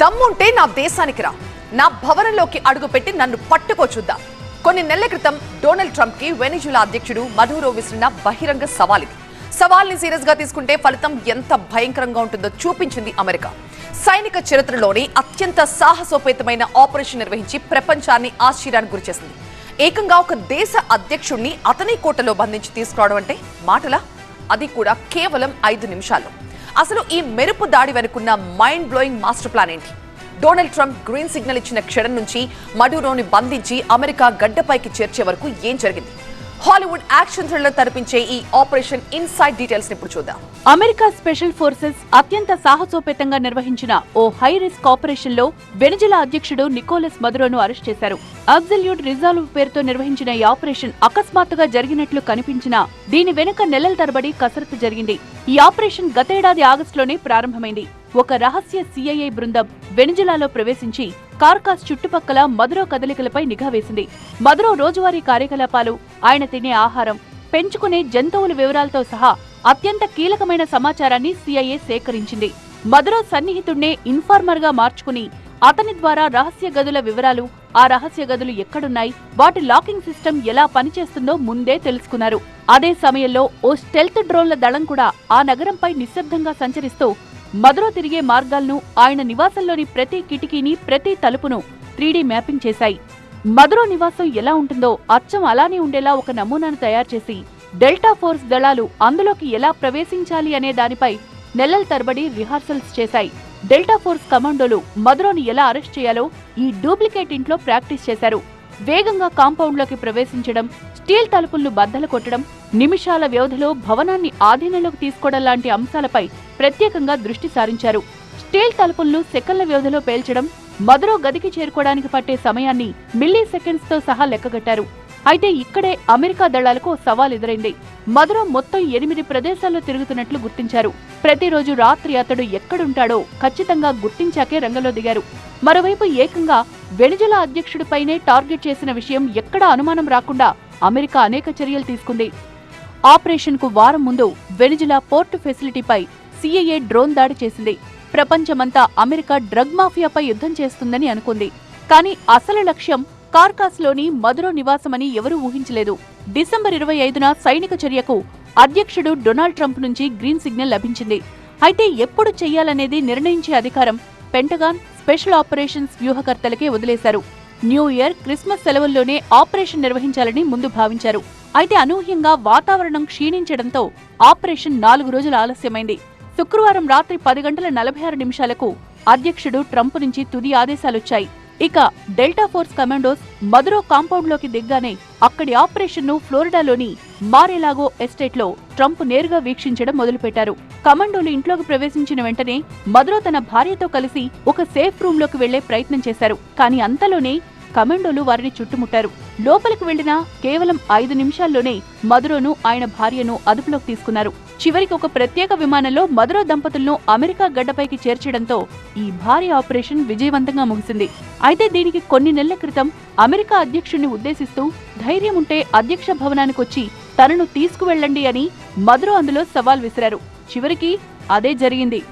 దమ్ముంటే నా దేశానికి రా. నా భవనంలోకి అడుగుపెట్టి నన్ను పట్టుకో చూద్దాం. కొన్ని నెలల క్రితం డొనాల్డ్ ట్రంప్కి వెనిజులా అధ్యక్షుడు మధురో విసిరిన బహిరంగ సవాల్ ఇది సవాల్ని సీరియస్గా తీసుకుంటే ఫలితం ఎంత భయంకరంగా ఉంటుందో చూపించింది అమెరికా. సైనిక చరిత్రలోని అత్యంత సాహసోపేతమైన ఆపరేషన్ నిర్వహించి ప్రపంచాన్ని ఆశ్చర్యానికి గురిచేసింది ఏకంగా ఒక దేశ అధ్యక్షుణ్ణి అతని కోటలో బంధించి తీసుకురావడం అంటే మాటలా? అది కూడా కేవలం ఐదు నిమిషాల్లో అసలు ఈ మెరుపు దాడి వెనుకున్న మైండ్ బ్లోయింగ్ మాస్టర్ ప్లాన్ ఏంటి? డొనాల్డ్ ట్రంప్ గ్రీన్ సిగ్నల్ ఇచ్చిన క్షణం నుంచి మడూరోని బంధించి అమెరికా గడ్డపైకి చేర్చే వరకు ఏం జరిగింది? హాలీవుడ్ యాక్షన్ థ్రిల్లర్ తరపించే ఈ ఆపరేషన్ ఇన్సైడ్ డీటెయిల్స్ ఇప్పుడు చూద్దాం. అమెరికా స్పెషల్ ఫోర్సెస్ అత్యంత సాహసోపేతంగా నిర్వహించిన ఓ హై రిస్క్ ఆపరేషన్లో వెనిజులా అధ్యక్షుడు నికోలస్ మదురోను అరెస్ట్ చేశారు. అబ్జల్యూట్ రిజాల్వ్ పేరుతో నిర్వహించిన ఈ ఆపరేషన్ అకస్మాత్తుగా జరిగినట్లు కనిపించినా దీని వెనుక నెలల తరబడి కసరత్తు జరిగింది. ఈ ఆపరేషన్ గతేడాది ఆగస్టులోనే ప్రారంభమైంది. ఒక రహస్య సిఐఏ బృందం వెనిజులాలో ప్రవేశించి కార్కాస్ చుట్టుపక్కల మధురో కదలికలపై నిఘా వేసింది. మధురో రోజువారీ కార్యకలాపాలు ఆయన తినే ఆహారం పెంచుకునే జంతువుల వివరాలతో సహా అత్యంత కీలకమైన సమాచారాన్ని సిఐఏ సేకరించింది. మధురో సన్నిహితుడినే ఇన్ఫార్మర్గా మార్చుకుని అతని ద్వారా రహస్య గదుల వివరాలు ఆ రహస్య గదులు ఎక్కడున్నాయి వాటి లాకింగ్ సిస్టమ్ ఎలా పనిచేస్తుందో ముందే తెలుసుకున్నారు. అదే సమయంలో ఓ స్టెల్త్ డ్రోన్ల దళం కూడా ఆ నగరంపై నిశ్శబ్దంగా సంచరిస్తూ మదురో తిరిగే మార్గాలను ఆయన నివాసంలోని ప్రతి కిటికీని ప్రతి తలుపును త్రీడీ మ్యాపింగ్ చేశాయి. మధురో నివాసం ఎలా ఉంటుందో అచ్చం అలానే ఉండేలా ఒక నమూనాను తయారు చేసి డెల్టా ఫోర్స్ దళాలు అందులోకి ఎలా ప్రవేశించాలి అనే దానిపై నెలల తరబడి రిహార్సల్స్ చేశాయి. డెల్టా ఫోర్స్ కమాండోలు మదురోని ఎలా అరెస్ట్ చేయాలో ఈ డూప్లికేట్ ఇంట్లో ప్రాక్టీస్ చేశారు. వేగంగా కాంపౌండ్లోకి ప్రవేశించడం స్టీల్ తలుపులను బద్దలు కొట్టడం నిమిషాల వ్యవధిలో భవనాన్ని ఆధీనంలోకి తీసుకోవడం లాంటి అంశాలపై ప్రత్యేకంగా దృష్టి సారించారు. స్టీల్ తలుపులను సెకన్ల వ్యవధిలో పేల్చడం మదురో గదికి చేరుకోవడానికి పట్టే సమయాన్ని మిల్లీ సెకండ్స్తో సహా లెక్కగట్టారు. అయితే ఇక్కడే అమెరికా దళాలకు సవాల్ ఎదురైంది. మదురో మొత్తం ఎనిమిది ప్రదేశాల్లో తిరుగుతున్నట్లు గుర్తించారు. ప్రతిరోజు రాత్రి అతడు ఎక్కడుంటాడో ఖచ్చితంగా గుర్తించాకే రంగంలో దిగారు. మరోవైపు ఏకంగా వెనిజులా అధ్యక్షుడిపైనే టార్గెట్ చేసిన విషయం ఎక్కడా అనుమానం రాకుండా అమెరికా అనేక చర్యలు తీసుకుంది. ఆపరేషన్కు వారం ముందు వెనిజులా పోర్టు ఫెసిలిటీపై సిఐఏ డ్రోన్ దాడి చేసింది. ప్రపంచమంతా అమెరికా డ్రగ్ మాఫియాపై యుద్ధం చేస్తుందని అనుకుంది. కానీ అసలు లక్ష్యం కార్కాస్లోని మధురో నివాసమని ఎవరూ ఊహించలేదు. డిసెంబర్ ఇరవై ఐదున సైనిక చర్యకు అధ్యక్షుడు డొనాల్డ్ ట్రంప్ నుంచి గ్రీన్ సిగ్నల్ లభించింది. అయితే ఎప్పుడు చెయ్యాలనేది నిర్ణయించే అధికారం పెంటగాన్ స్పెషల్ ఆపరేషన్స్ వ్యూహకర్తలకే వదిలేశారు. న్యూ ఇయర్ క్రిస్మస్ సెలవుల్లోనే ఆపరేషన్ నిర్వహించాలని ముందు భావించారు. అయితే అనూహ్యంగా వాతావరణం క్షీణించడంతో ఆపరేషన్ నాలుగు రోజులు ఆలస్యమైంది. శుక్రవారం రాత్రి పది గంటల నలభై ఆరు నిమిషాలకు అధ్యక్షుడు ట్రంప్ నుంచి తుది ఆదేశాలొచ్చాయి. ఇక డెల్టా ఫోర్స్ కమాండోస్ మధురో కాంపౌండ్లోకి దిగ్గానే అక్కడి ఆపరేషన్ను ఫ్లోరిడాలోని మారెలాగో ఎస్టేట్లో ట్రంప్ నేరుగా వీక్షించడం మొదలుపెట్టారు. కమాండోలు ఇంట్లోకి ప్రవేశించిన వెంటనే మధురో తన భార్యతో కలిసి ఒక సేఫ్ రూమ్లోకి వెళ్ళే ప్రయత్నం చేశారు. కానీ అంతలోనే కమాండోలు వారిని చుట్టుముట్టారు. లోపలికి వెళ్ళిన కేవలం ఐదు నిమిషాల్లోనే మధురోను ఆయన భార్యను అదుపులోకి తీసుకున్నారు. చివరికి ఒక ప్రత్యేక విమానంలో మధురో దంపతులను అమెరికా గడ్డపైకి చేర్చడంతో ఈ భారీ ఆపరేషన్ విజయవంతంగా ముగిసింది. అయితే దీనికి కొన్ని నెలల క్రితం అమెరికా అధ్యక్షుడిని ఉద్దేశిస్తూ ధైర్యం ఉంటే అధ్యక్ష భవనానికొచ్చి తనను తీసుకువెళ్ళండి అని మధురో అందులో సవాల్ విసిరారు. చివరికి అదే జరిగింది.